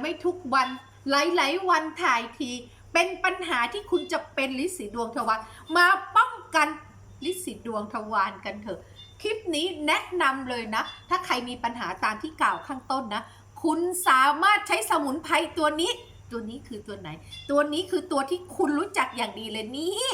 ไม่ทุกวัน หลาย ๆ วันถ่ายที เป็นปัญหาที่คุณจะเป็นลิสีดวงทวารมาป้องกันลิสีดวงทวารกันเถอะ คลิปนี้แนะนำเลยนะ ถ้าใครมีปัญหาตามที่กล่าวข้างต้นนะ คุณสามารถใช้สมุนไพรตัวนี้ ตัวนี้คือตัวไหน ตัวนี้คือตัวที่คุณรู้จักอย่างดีเลยนี่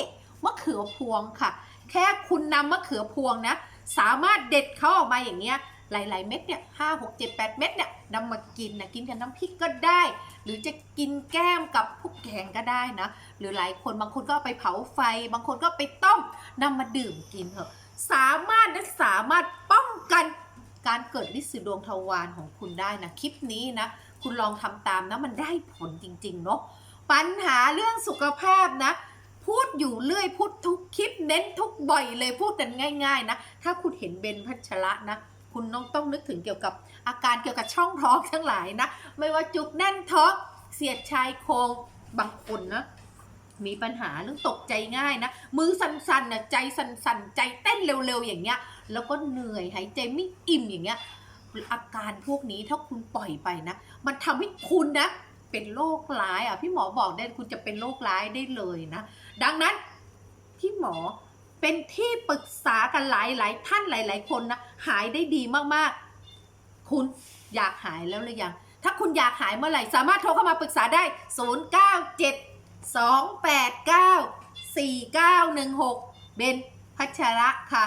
มะเขือพวงค่ะ แค่คุณนำมะเขือพวงนะ สามารถเด็ดเขาออกมาอย่างเงี้ย หลาย ๆ เม็ดเนี่ยห้าหกเจ็ดแปดเม็ดเนี่ยนำมากินนะกินกับน้ำพริกก็ได้ หรือจะกินแก้มกับพวกแกงก็ได้นะ หรือหลายคนบางคนก็ไปเผาไฟ บางคนก็ไปต้มนำมาดื่มกินเถอะสามารถนะสามารถป้องกันการเกิดลิสิดวงทวารของคุณได้นะคลิปนี้นะ คุณลองทำตามนะมันได้ผลจริง ๆ เนาะปัญหาเรื่องสุขภาพนะพูดอยู่เรื่อยพูดทุกคลิปเน้นทุกบ่อยเลยพูดกันง่าย ๆ นะ ถ้าคุณเห็นเบนพัชระนะ คุณต้องต้องนึกถึงเกี่ยวกับอาการเกี่ยวกับช่องท้องทั้งหลายนะ ไม่ว่าจุกแน่นท้องเสียดชายโครงบางคนนะมีปัญหาเรื่องตกใจง่ายนะ มือสั่นๆนะใจสั่นๆ ใจเต้นเร็วๆอย่างเงี้ย แล้วก็เหนื่อยหายใจไม่อิ่มอย่างเงี้ยอาการพวกนี้ถ้าคุณปล่อยไปนะ มันทำให้คุณนะ เป็นโรคร้ายอะพี่หมอบอกได้คุณจะเป็นโรคร้ายได้เลยนะ ดังนั้นพี่หมอ เป็นที่ปรึกษากันหลายหลายๆท่านหลาย ๆ คนนะหายได้ดีมากๆ คุณอยากหายแล้วหรือยังถ้าคุณอยากหายเมื่อไหร่ สามารถโทรเข้ามาปรึกษาได้ 097 289 4916 เบนพัชระค่ะ